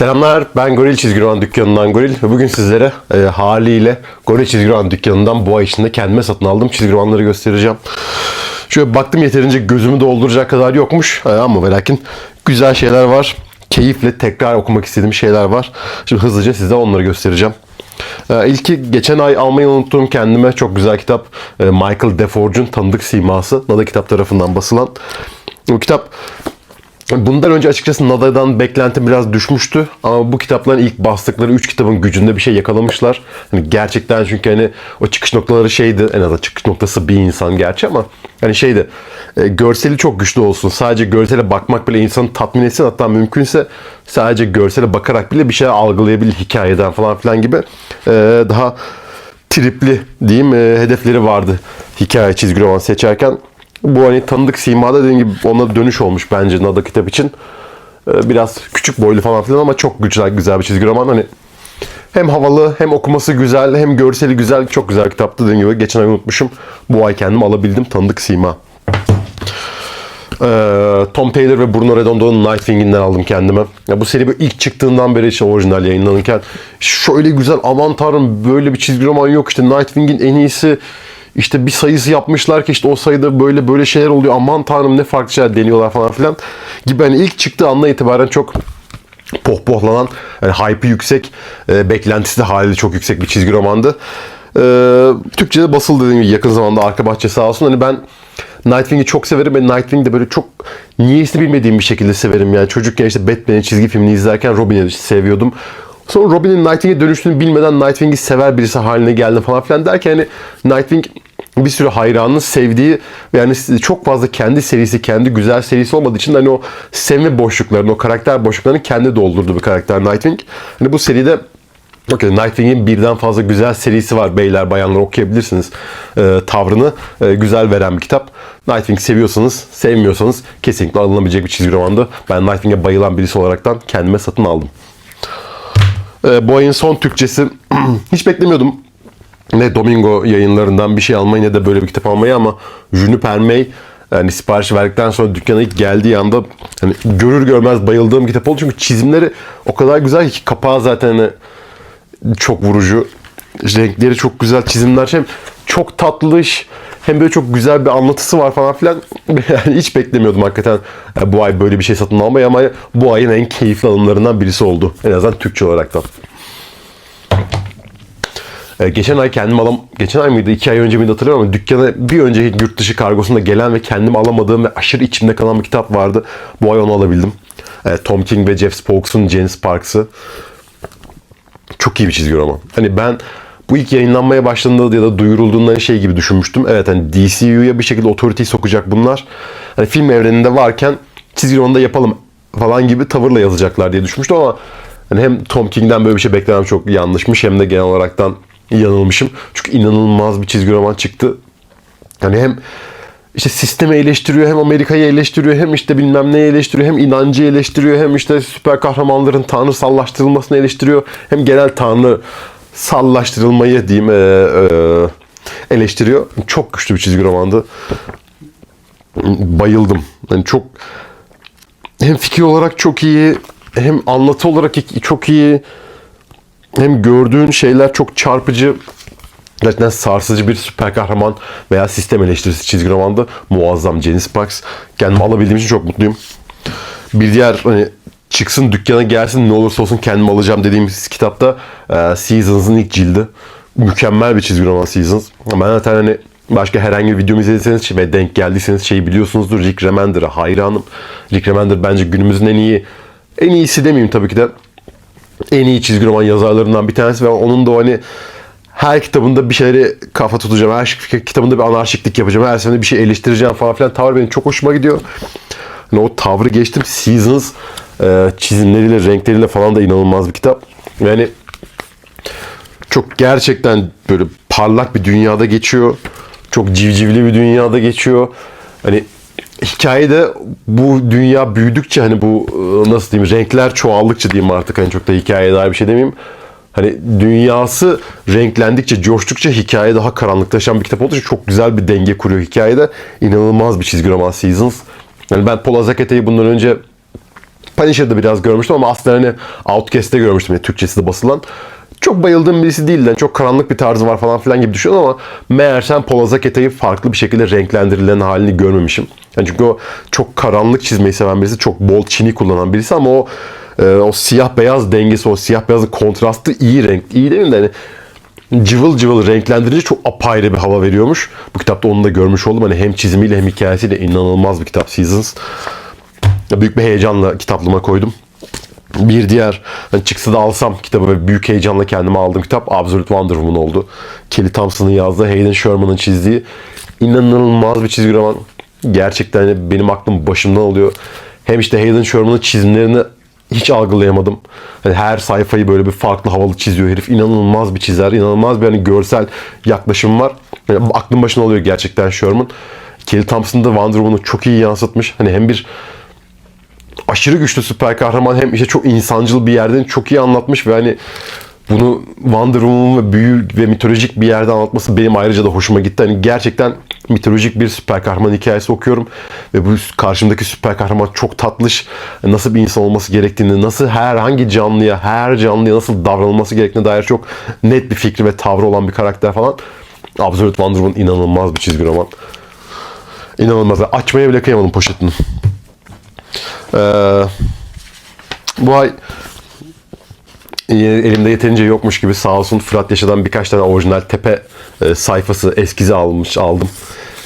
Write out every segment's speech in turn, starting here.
Selamlar, ben Goril Çizgi Roman dükkanından Goril ve bugün sizlere e, haliyle Goril Çizgi Roman dükkanından bu ay içinde kendime satın aldığım çizgi romanları göstereceğim. Şöyle baktım yeterince gözümü dolduracak kadar yokmuş e, ama ve lakin güzel şeyler var. Keyifle tekrar okumak istediğim şeyler var. Şimdi hızlıca size onları göstereceğim. Ee, ilki geçen ay almayı unuttuğum kendime çok güzel kitap. Ee, Michael Deforge'un Tanıdık Siması. Nada Kitap tarafından basılan. Bu kitap Bundan önce açıkçası Nada'dan beklentim biraz düşmüştü. Ama bu kitapların ilk bastıkları 3 kitabın gücünde bir şey yakalamışlar. Hani gerçekten çünkü hani o çıkış noktaları şeydi. En azından çıkış noktası bir insan gerçi ama hani şeydi. E, görseli çok güçlü olsun. Sadece görsele bakmak bile insanı tatmin etsin. Hatta mümkünse sadece görsele bakarak bile bir şey algılayabilir hikayeden falan filan gibi. E, daha tripli diyeyim e, hedefleri vardı hikaye çizgi roman seçerken. Bu hani tanıdık simada dediğim gibi ona dönüş olmuş bence Nada kitap için. Ee, Biraz küçük boylu falan filan ama çok güzel güzel bir çizgi roman. Hani hem havalı hem okuması güzel hem görseli güzel çok güzel kitaptı dediğim gibi. Geçen ay unutmuşum. Bu ay kendim alabildim tanıdık sima. Ee, Tom Taylor ve Bruno Redondo'nun Nightwing'inden aldım kendime. Ya bu seri ilk çıktığından beri işte orijinal yayınlanırken şöyle güzel aman tanrım böyle bir çizgi roman yok işte Nightwing'in en iyisi işte bir sayısı yapmışlar ki işte o sayıda böyle böyle şeyler oluyor aman tanrım ne farklı şeyler deniyorlar falan filan gibi hani ilk çıktığı andan itibaren çok pohpohlanan, yani hype'ı yüksek, e, beklentisi de haliyle çok yüksek bir çizgi romandı. E, Türkçe'de basıldı dediğim gibi yakın zamanda arka bahçe sağ olsun. Hani ben Nightwing'i çok severim ve Nightwing'i de böyle çok niyeyse bilmediğim bir şekilde severim. Yani çocukken işte Batman'in çizgi filmini izlerken Robin'i seviyordum. Sonra Robin'in Nightwing'e dönüştüğünü bilmeden Nightwing'i sever birisi haline geldim falan filan derken hani Nightwing bir sürü hayranının sevdiği yani çok fazla kendi serisi, kendi güzel serisi olmadığı için hani o sevme boşluklarını, o karakter boşluklarını kendi doldurdu bir karakter Nightwing. Hani bu seride Okay, Nightwing'in birden fazla güzel serisi var beyler bayanlar okuyabilirsiniz ee, tavrını e, güzel veren bir kitap. Nightwing seviyorsanız sevmiyorsanız kesinlikle alınabilecek bir çizgi romandı. Ben Nightwing'e bayılan birisi olaraktan kendime satın aldım. Ee, bu ayın son Türkçesi hiç beklemiyordum. Ne Domingo yayınlarından bir şey almayı ne de böyle bir kitap almayı ama Juniper May yani sipariş verdikten sonra dükkana ilk geldiği anda hani görür görmez bayıldığım kitap oldu. Çünkü çizimleri o kadar güzel ki kapağı zaten hani çok vurucu. Renkleri çok güzel çizimler. Hem çok tatlış hem böyle çok güzel bir anlatısı var falan filan. Yani hiç beklemiyordum hakikaten bu ay böyle bir şey satın almayı ama bu ayın en keyifli alımlarından birisi oldu. En azından Türkçe olaraktan. Ee, geçen ay kendim alam geçen ay mıydı iki ay önce miydi hatırlamıyorum ama dükkana bir önceki yurt dışı kargosunda gelen ve kendim alamadığım ve aşırı içimde kalan bir kitap vardı. Bu ay onu alabildim. Ee, Tom King ve Jeff Spokes'un Jane Sparks'ı. Çok iyi bir çizgi roman. Hani ben bu ilk yayınlanmaya başlandığında ya da duyurulduğunda şey gibi düşünmüştüm. Evet hani DCU'ya bir şekilde otoriteyi sokacak bunlar. Hani film evreninde varken çizgi romanda yapalım falan gibi tavırla yazacaklar diye düşünmüştüm ama hani hem Tom King'den böyle bir şey beklemem çok yanlışmış hem de genel olaraktan yanılmışım. Çünkü inanılmaz bir çizgi roman çıktı. Hani hem işte sistemi eleştiriyor hem Amerika'yı eleştiriyor hem işte bilmem neyi eleştiriyor hem inancı eleştiriyor hem işte süper kahramanların tanrı sallaştırılmasını eleştiriyor hem genel tanrı sallaştırılmayı diyeyim e, e, eleştiriyor. Çok güçlü bir çizgi romandı. Bayıldım. Yani çok hem fikir olarak çok iyi hem anlatı olarak çok iyi hem gördüğün şeyler çok çarpıcı Gerçekten sarsıcı bir süper kahraman veya sistem eleştirisi çizgi romanda muazzam Jenny Sparks. Kendimi alabildiğim için çok mutluyum. Bir diğer hani çıksın dükkana gelsin ne olursa olsun kendim alacağım dediğimiz kitapta e, Seasons'ın ilk cildi. Mükemmel bir çizgi roman Seasons. Ben zaten hani başka herhangi bir videomu izlediyseniz ve denk geldiyseniz şeyi biliyorsunuzdur. Rick Remender'a hayranım. Rick Remender bence günümüzün en iyi en iyisi demeyeyim tabii ki de en iyi çizgi roman yazarlarından bir tanesi ve onun da hani her kitabında bir şeyleri kafa tutacağım. Her kitabında bir anarşiklik yapacağım. Her sene bir şey eleştireceğim falan filan. Tavır benim çok hoşuma gidiyor. Yani o tavrı geçtim. Seasons e, çizimleriyle, renkleriyle falan da inanılmaz bir kitap. Yani çok gerçekten böyle parlak bir dünyada geçiyor. Çok civcivli bir dünyada geçiyor. Hani hikayede bu dünya büyüdükçe hani bu e, nasıl diyeyim renkler çoğaldıkça diyeyim artık hani çok da hikayeye dair bir şey demeyeyim. Hani dünyası renklendikçe, coştukça hikaye daha karanlıklaşan bir kitap olduğu için çok güzel bir denge kuruyor hikayede. İnanılmaz bir çizgi roman Seasons. Yani ben Paul Azakete'yi bundan önce Punisher'da biraz görmüştüm ama aslında hani Outcast'te görmüştüm yani Türkçesi de basılan. Çok bayıldığım birisi değildi. Yani çok karanlık bir tarzı var falan filan gibi düşünüyorum ama meğersem Polazaketa'yı farklı bir şekilde renklendirilen halini görmemişim. Yani çünkü o çok karanlık çizmeyi seven birisi, çok bol çini kullanan birisi ama o e, o siyah beyaz dengesi, o siyah beyazın kontrastı iyi renk. İyi değil mi de hani cıvıl cıvıl renklendirici çok apayrı bir hava veriyormuş. Bu kitapta onu da görmüş oldum. Hani hem çizimiyle hem hikayesiyle inanılmaz bir kitap Seasons. Büyük bir heyecanla kitaplığıma koydum. Bir diğer hani çıksa da alsam kitabı ve büyük heyecanla kendime aldığım kitap Absolute Wonder Woman oldu. Kelly Thompson'ın yazdığı, Hayden Sherman'ın çizdiği inanılmaz bir çizgi roman. Gerçekten hani benim aklım başımdan alıyor. Hem işte Hayden Sherman'ın çizimlerini hiç algılayamadım. Hani her sayfayı böyle bir farklı havalı çiziyor herif. İnanılmaz bir çizer, inanılmaz bir hani görsel yaklaşım var. Yani aklım başına alıyor gerçekten Sherman. Kelly Thompson da Wonder Woman'ı çok iyi yansıtmış. Hani hem bir aşırı güçlü süper kahraman hem işte çok insancıl bir yerden çok iyi anlatmış ve hani bunu Wonder Woman ve büyü ve mitolojik bir yerde anlatması benim ayrıca da hoşuma gitti. Hani gerçekten mitolojik bir süper kahraman hikayesi okuyorum ve bu karşımdaki süper kahraman çok tatlış. Nasıl bir insan olması gerektiğini, nasıl herhangi canlıya, her canlıya nasıl davranılması gerektiğine dair çok net bir fikri ve tavrı olan bir karakter falan. Absolute Wonder Woman inanılmaz bir çizgi roman. İnanılmaz. Açmaya bile kıyamadım poşetini. Ee, bu ay elimde yeterince yokmuş gibi sağ olsun Fırat Yaşadan birkaç tane orijinal tepe e, sayfası eskizi almış aldım.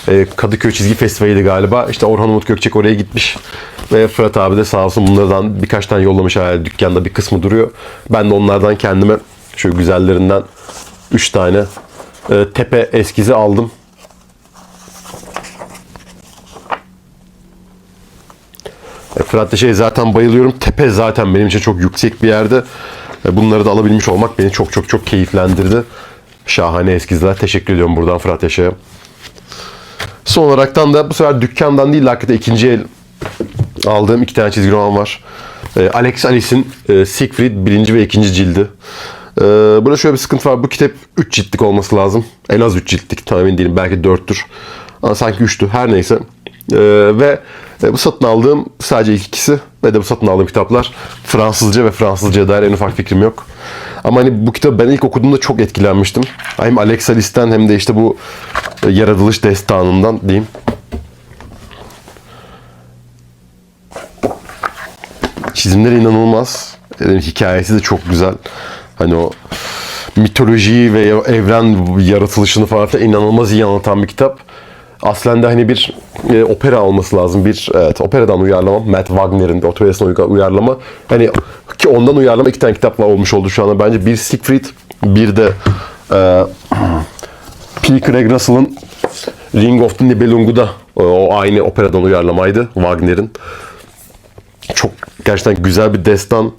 E, Kadıköy Çizgi Festivali'ydi galiba. İşte Orhan Umut Gökçek oraya gitmiş. Ve Fırat abi de sağ olsun bunlardan birkaç tane yollamış. Hala dükkanda bir kısmı duruyor. Ben de onlardan kendime şu güzellerinden 3 tane e, tepe eskizi aldım. Fırat Deşe'ye zaten bayılıyorum. Tepe zaten benim için çok yüksek bir yerde. Bunları da alabilmiş olmak beni çok çok çok keyiflendirdi. Şahane eskizler. Teşekkür ediyorum buradan Fırat Deşe'ye. Son olaraktan da bu sefer dükkandan değil hakikaten ikinci el aldığım iki tane çizgi roman var. E, Alex Alice'in e, Siegfried birinci ve ikinci cildi. E, burada şöyle bir sıkıntı var. Bu kitap 3 ciltlik olması lazım. En az 3 ciltlik. Tam emin değilim. Belki 4'tür. Ama sanki 3'tü. Her neyse. E, ve e, bu satın aldığım sadece ilk ikisi bu satın aldığım kitaplar Fransızca ve Fransızca'ya dair en ufak fikrim yok. Ama hani bu kitabı ben ilk okuduğumda çok etkilenmiştim. Hem Alex Alice'ten hem de işte bu e, yaratılış destanından diyeyim. Çizimleri inanılmaz. E, hikayesi de çok güzel. Hani o mitolojiyi ve evren yaratılışını falan filan inanılmaz iyi anlatan bir kitap. Aslen hani bir e, opera olması lazım. Bir evet, operadan uyarlama. Matt Wagner'in de operasına uy- uyarlama. Hani ki ondan uyarlama iki tane kitap var olmuş oldu şu anda. Bence bir Siegfried, bir de e, P. Craig Russell'ın Ring of the Nibelungu'da e, o aynı operadan uyarlamaydı Wagner'in. Çok gerçekten güzel bir destan.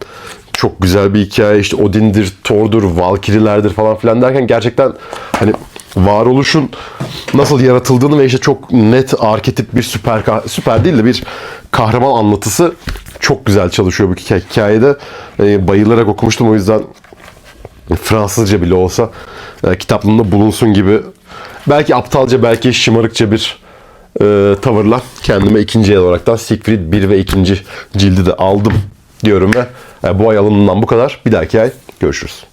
Çok güzel bir hikaye. İşte Odin'dir, Thor'dur, Valkyrilerdir falan filan derken gerçekten hani varoluşun nasıl yaratıldığını ve işte çok net arketip bir süper süper değil de bir kahraman anlatısı çok güzel çalışıyor bu hikaye- hikayede. E, bayılarak okumuştum o yüzden Fransızca bile olsa e, kitaplığımda bulunsun gibi belki aptalca belki şımarıkça bir e, tavırla kendime ikinci el olaraktan Siegfried 1 ve 2. cildi de aldım diyorum ve e, bu ay alımından bu kadar. Bir dahaki ay görüşürüz.